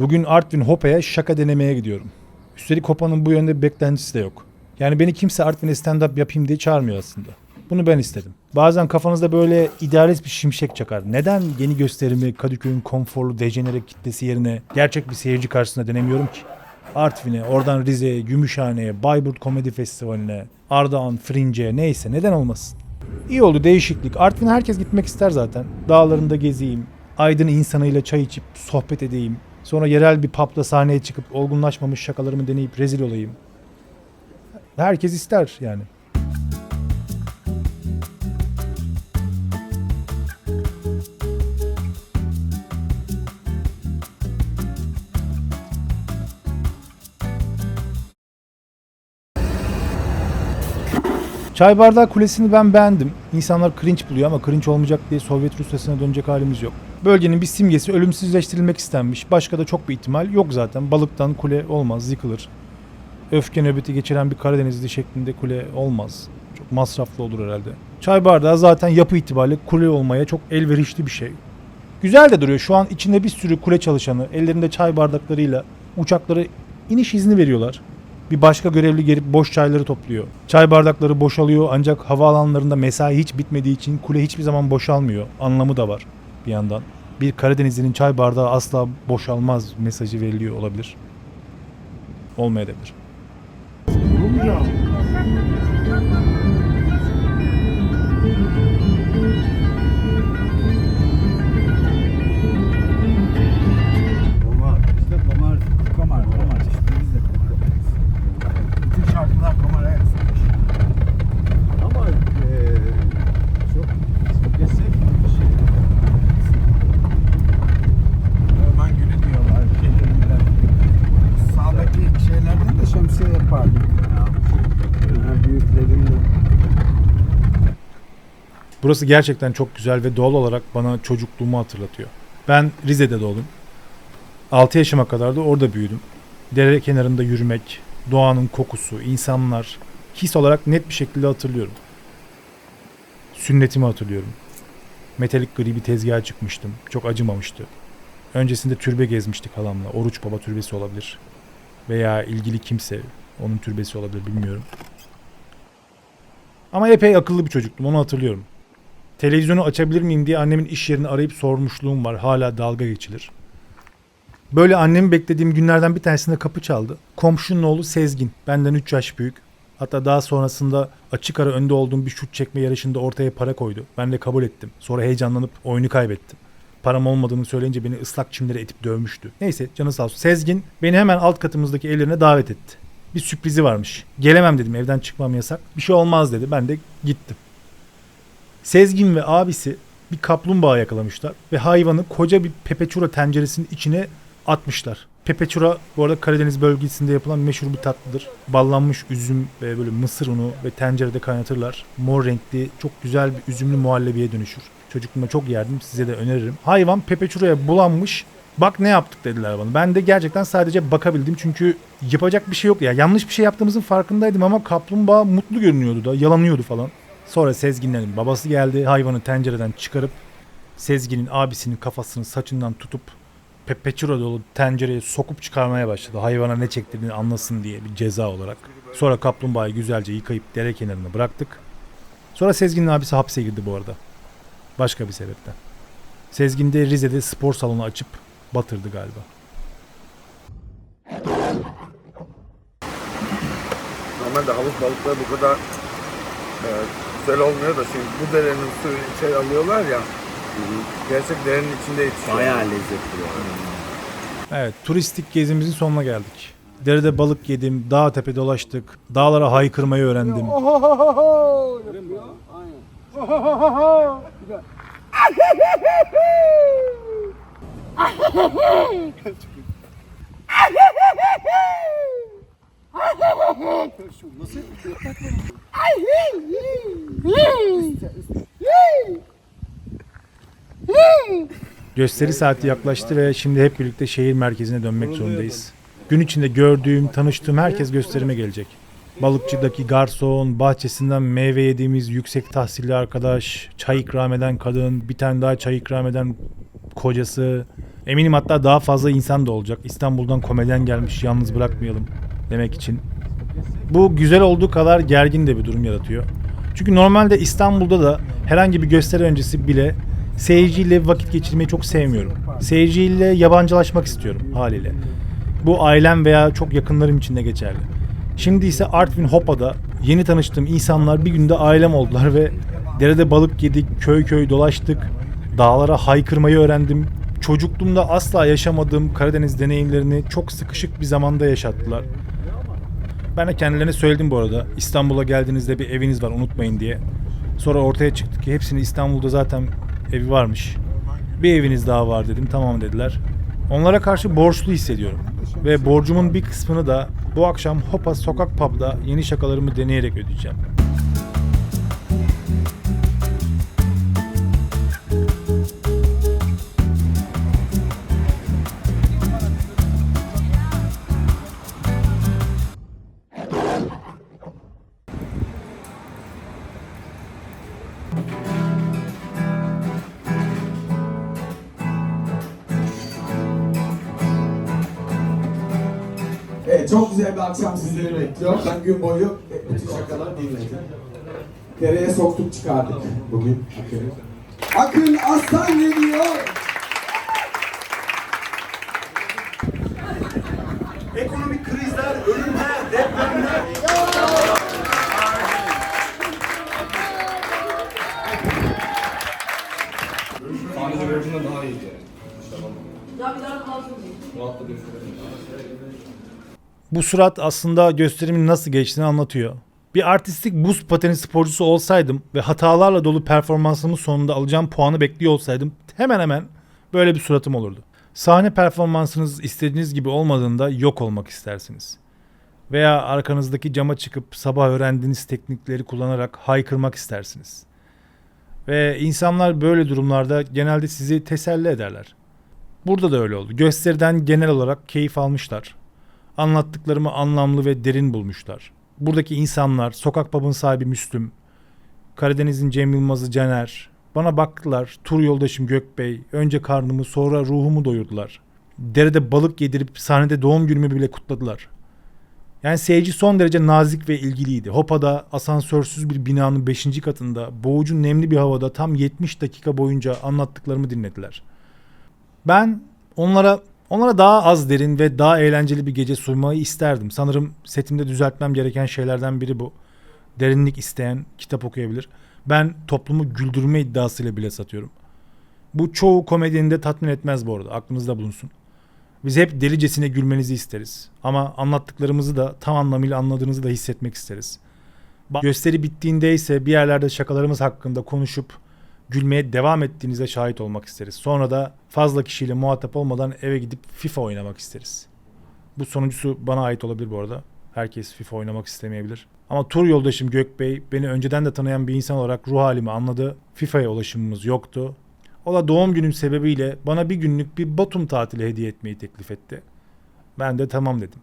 Bugün Artvin Hopa'ya şaka denemeye gidiyorum. Üstelik Hopa'nın bu yönde bir beklentisi de yok. Yani beni kimse Artvin'e stand-up yapayım diye çağırmıyor aslında. Bunu ben istedim. Bazen kafanızda böyle idealist bir şimşek çakar. Neden yeni gösterimi Kadıköy'ün konforlu dejenere kitlesi yerine gerçek bir seyirci karşısında denemiyorum ki? Artvin'e, oradan Rize'ye, Gümüşhane'ye, Bayburt Komedi Festivali'ne, Ardahan, Fringe'e neyse neden olmasın? İyi oldu değişiklik. Artvin herkes gitmek ister zaten. Dağlarında gezeyim, Aydın insanıyla çay içip sohbet edeyim. Sonra yerel bir pub'da sahneye çıkıp olgunlaşmamış şakalarımı deneyip rezil olayım. Herkes ister yani. Çay bardağı kulesini ben beğendim. İnsanlar cringe buluyor ama cringe olmayacak diye Sovyet Rusyası'na dönecek halimiz yok. Bölgenin bir simgesi ölümsüzleştirilmek istenmiş. Başka da çok bir ihtimal yok zaten. Balıktan kule olmaz, yıkılır. Öfke nöbeti geçiren bir Karadenizli şeklinde kule olmaz. Çok masraflı olur herhalde. Çay bardağı zaten yapı itibariyle kule olmaya çok elverişli bir şey. Güzel de duruyor. Şu an içinde bir sürü kule çalışanı ellerinde çay bardaklarıyla uçakları iniş izni veriyorlar. Bir başka görevli gelip boş çayları topluyor. Çay bardakları boşalıyor ancak havaalanlarında mesai hiç bitmediği için kule hiçbir zaman boşalmıyor. Anlamı da var bir yandan. Bir Karadenizli'nin çay bardağı asla boşalmaz mesajı veriliyor olabilir. Olmayabilir. Komar. Burası gerçekten çok güzel ve doğal olarak bana çocukluğumu hatırlatıyor. Ben Rize'de doğdum. 6 yaşıma kadar da orada büyüdüm. Dere kenarında yürümek, doğanın kokusu, insanlar his olarak net bir şekilde hatırlıyorum. Sünnetimi hatırlıyorum. Metalik gri bir tezgaha çıkmıştım. Çok acımamıştı. Öncesinde türbe gezmiştik halamla. Oruç Baba türbesi olabilir. Veya ilgili kimse onun türbesi olabilir bilmiyorum. Ama epey akıllı bir çocuktum onu hatırlıyorum. Televizyonu açabilir miyim diye annemin iş yerini arayıp sormuşluğum var. Hala dalga geçilir. Böyle annemi beklediğim günlerden bir tanesinde kapı çaldı. Komşunun oğlu Sezgin. Benden 3 yaş büyük. Hatta daha sonrasında açık ara önde olduğum bir şut çekme yarışında ortaya para koydu. Ben de kabul ettim. Sonra heyecanlanıp oyunu kaybettim. Param olmadığını söyleyince beni ıslak çimlere etip dövmüştü. Neyse canı sağ olsun. Sezgin beni hemen alt katımızdaki evlerine davet etti. Bir sürprizi varmış. Gelemem dedim evden çıkmam yasak. Bir şey olmaz dedi. Ben de gittim. Sezgin ve abisi bir kaplumbağa yakalamışlar ve hayvanı koca bir pepeçura tenceresinin içine atmışlar. Pepeçura bu arada Karadeniz bölgesinde yapılan meşhur bir tatlıdır. Ballanmış üzüm ve böyle mısır unu ve tencerede kaynatırlar. Mor renkli çok güzel bir üzümlü muhallebiye dönüşür. Çocukluğumda çok yerdim size de öneririm. Hayvan pepeçuraya bulanmış Bak ne yaptık dediler bana. Ben de gerçekten sadece bakabildim çünkü yapacak bir şey yok ya. Yanlış bir şey yaptığımızın farkındaydım ama kaplumbağa mutlu görünüyordu da yalanıyordu falan. Sonra Sezginlerin babası geldi. Hayvanı tencereden çıkarıp Sezgin'in abisinin kafasını saçından tutup pepeçura dolu tencereye sokup çıkarmaya başladı. Hayvana ne çektirdiğini anlasın diye bir ceza olarak. Sonra kaplumbağayı güzelce yıkayıp dere kenarına bıraktık. Sonra Sezgin'in abisi hapse girdi bu arada. Başka bir sebepten. Sezgin de Rize'de spor salonu açıp batırdı galiba. Normalde havuz balıkları bu kadar e, güzel olmuyor da şimdi bu derenin suyunu içeri alıyorlar ya gerçek derenin içinde yetişiyor. Bayağı lezzetli. Evet, turistik gezimizin sonuna geldik. Derede balık yedim, dağ tepe dolaştık, dağlara haykırmayı öğrendim. Gösteri saati yaklaştı ve şimdi hep birlikte şehir merkezine dönmek zorundayız. Gün içinde gördüğüm, tanıştığım herkes gösterime gelecek. Balıkçıdaki garson, bahçesinden meyve yediğimiz yüksek tahsilli arkadaş, çay ikram eden kadın, bir tane daha çay ikram eden kocası, Eminim hatta daha fazla insan da olacak. İstanbul'dan komedyen gelmiş yalnız bırakmayalım demek için. Bu güzel olduğu kadar gergin de bir durum yaratıyor. Çünkü normalde İstanbul'da da herhangi bir gösteri öncesi bile seyirciyle vakit geçirmeyi çok sevmiyorum. Seyirciyle yabancılaşmak istiyorum haliyle. Bu ailem veya çok yakınlarım için de geçerli. Şimdi ise Artvin Hopa'da yeni tanıştığım insanlar bir günde ailem oldular ve derede balık yedik, köy köy dolaştık, dağlara haykırmayı öğrendim. Çocukluğumda asla yaşamadığım Karadeniz deneyimlerini çok sıkışık bir zamanda yaşattılar. Ben de kendilerine söyledim bu arada. İstanbul'a geldiğinizde bir eviniz var unutmayın diye. Sonra ortaya çıktı ki hepsinin İstanbul'da zaten evi varmış. Bir eviniz daha var dedim. Tamam dediler. Onlara karşı borçlu hissediyorum. Ve borcumun bir kısmını da bu akşam Hopa Sokak Pub'da yeni şakalarımı deneyerek ödeyeceğim. Evet, çok güzel bir akşam sizleri bekliyor. Ben gün boyu bütün şakaları dinledim. Dereye soktuk çıkardık bugün Akın'ı. Akın Aslan geliyor. Ekonomik krizler, ölümler, depremler. Bu surat aslında gösterimin nasıl geçtiğini anlatıyor. Bir artistik buz pateni sporcusu olsaydım ve hatalarla dolu performansımın sonunda alacağım puanı bekliyor olsaydım hemen hemen böyle bir suratım olurdu. Sahne performansınız istediğiniz gibi olmadığında yok olmak istersiniz. Veya arkanızdaki cama çıkıp sabah öğrendiğiniz teknikleri kullanarak haykırmak istersiniz. Ve insanlar böyle durumlarda genelde sizi teselli ederler. Burada da öyle oldu. Gösteriden genel olarak keyif almışlar anlattıklarımı anlamlı ve derin bulmuşlar. Buradaki insanlar, sokak pub'ın sahibi Müslüm, Karadeniz'in Cem Yılmaz'ı Caner, bana baktılar, tur yoldaşım Gökbey, önce karnımı sonra ruhumu doyurdular. Derede balık yedirip sahnede doğum günümü bile kutladılar. Yani seyirci son derece nazik ve ilgiliydi. Hopa'da asansörsüz bir binanın 5. katında boğucu nemli bir havada tam 70 dakika boyunca anlattıklarımı dinlediler. Ben onlara onlara daha az derin ve daha eğlenceli bir gece sunmayı isterdim. Sanırım setimde düzeltmem gereken şeylerden biri bu. Derinlik isteyen kitap okuyabilir. Ben toplumu güldürme iddiasıyla bile satıyorum. Bu çoğu komedyenin de tatmin etmez bu arada. Aklınızda bulunsun. Biz hep delicesine gülmenizi isteriz. Ama anlattıklarımızı da tam anlamıyla anladığınızı da hissetmek isteriz. Gösteri bittiğinde ise bir yerlerde şakalarımız hakkında konuşup gülmeye devam ettiğinize şahit olmak isteriz. Sonra da fazla kişiyle muhatap olmadan eve gidip FIFA oynamak isteriz. Bu sonuncusu bana ait olabilir bu arada. Herkes FIFA oynamak istemeyebilir. Ama tur yoldaşım Gökbey beni önceden de tanıyan bir insan olarak ruh halimi anladı. FIFA'ya ulaşımımız yoktu. O da doğum günüm sebebiyle bana bir günlük bir Batum tatili hediye etmeyi teklif etti. Ben de tamam dedim.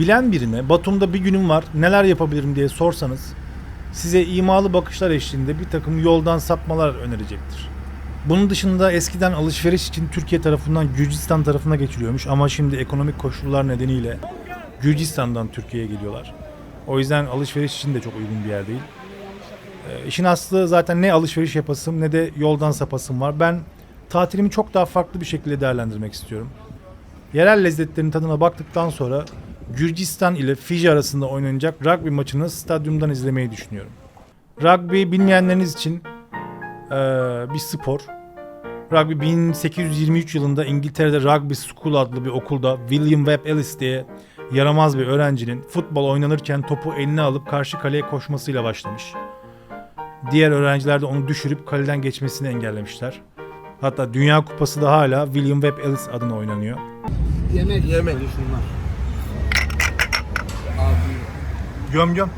Bilen birine Batum'da bir günüm var neler yapabilirim diye sorsanız size imalı bakışlar eşliğinde bir takım yoldan sapmalar önerecektir. Bunun dışında eskiden alışveriş için Türkiye tarafından Gürcistan tarafına geçiliyormuş ama şimdi ekonomik koşullar nedeniyle Gürcistan'dan Türkiye'ye geliyorlar. O yüzden alışveriş için de çok uygun bir yer değil. Ee, işin aslı zaten ne alışveriş yapasım ne de yoldan sapasım var. Ben tatilimi çok daha farklı bir şekilde değerlendirmek istiyorum. Yerel lezzetlerin tadına baktıktan sonra Gürcistan ile Fiji arasında oynanacak rugby maçını stadyumdan izlemeyi düşünüyorum. Rugby bilmeyenleriniz için eee, bir spor. Rugby 1823 yılında İngiltere'de Rugby School adlı bir okulda William Webb Ellis diye yaramaz bir öğrencinin futbol oynanırken topu eline alıp karşı kaleye koşmasıyla başlamış. Diğer öğrenciler de onu düşürüp kaleden geçmesini engellemişler. Hatta Dünya Kupası da hala William Webb Ellis adına oynanıyor. ჯომ ჯომ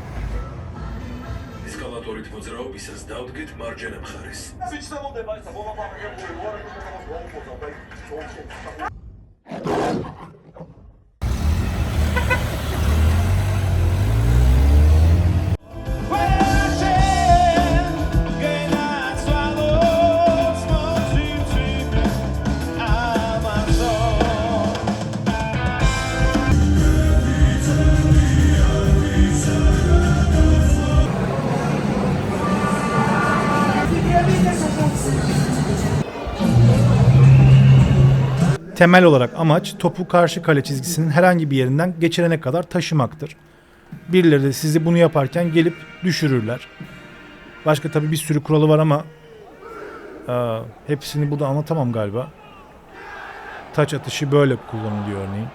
ესკალატორით მოძრაობისას დავდგეთ მარჯვენა მხარეს. ვიჩნებოდება ესა მომაპარაკებული ვარ, რომ მოუწოდა. Temel olarak amaç topu karşı kale çizgisinin herhangi bir yerinden geçirene kadar taşımaktır. Birileri de sizi bunu yaparken gelip düşürürler. Başka tabii bir sürü kuralı var ama e, hepsini burada anlatamam galiba. Taç atışı böyle kullanılıyor örneğin.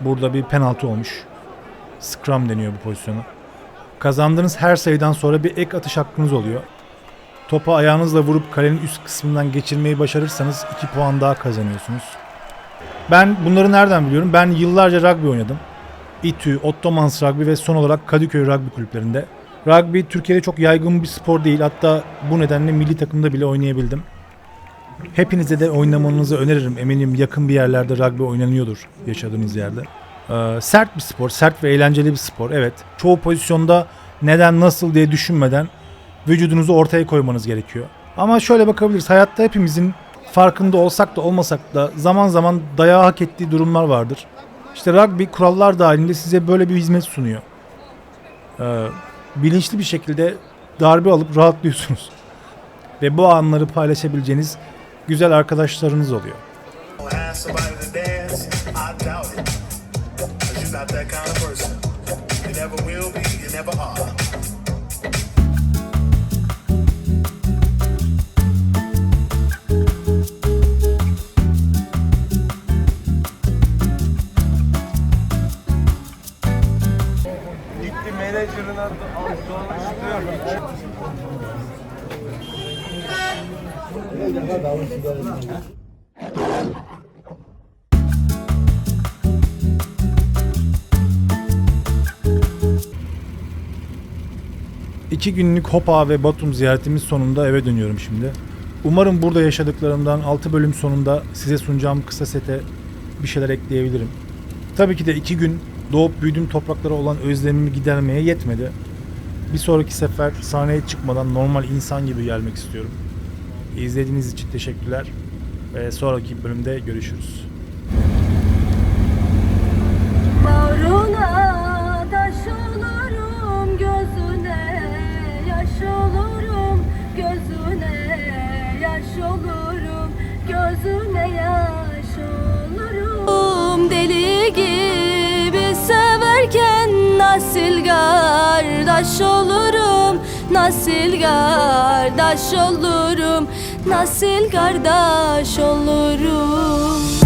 Burada bir penaltı olmuş. Scrum deniyor bu pozisyona. Kazandığınız her sayıdan sonra bir ek atış hakkınız oluyor. Topu ayağınızla vurup kalenin üst kısmından geçirmeyi başarırsanız 2 puan daha kazanıyorsunuz. Ben bunları nereden biliyorum? Ben yıllarca rugby oynadım. İTÜ, Ottomans Rugby ve son olarak Kadıköy Rugby kulüplerinde. Rugby Türkiye'de çok yaygın bir spor değil. Hatta bu nedenle milli takımda bile oynayabildim. Hepinize de oynamanızı öneririm. Eminim yakın bir yerlerde rugby oynanıyordur yaşadığınız yerde. Ee, sert bir spor, sert ve eğlenceli bir spor. Evet. Çoğu pozisyonda neden nasıl diye düşünmeden vücudunuzu ortaya koymanız gerekiyor. Ama şöyle bakabiliriz. Hayatta hepimizin farkında olsak da olmasak da zaman zaman dayağı hak ettiği durumlar vardır. İşte rugby kurallar dahilinde size böyle bir hizmet sunuyor. Ee, bilinçli bir şekilde darbe alıp rahatlıyorsunuz. Ve bu anları paylaşabileceğiniz güzel arkadaşlarınız oluyor. İki günlük Hopa ve Batum ziyaretimiz sonunda eve dönüyorum şimdi. Umarım burada yaşadıklarımdan 6 bölüm sonunda size sunacağım kısa sete bir şeyler ekleyebilirim. Tabii ki de iki gün doğup büyüdüğüm topraklara olan özlemimi gidermeye yetmedi. Bir sonraki sefer sahneye çıkmadan normal insan gibi gelmek istiyorum. İzlediğiniz için teşekkürler ve sonraki bölümde görüşürüz. Bağrına kardeş olurum nasıl kardeş olurum nasıl kardeş olurum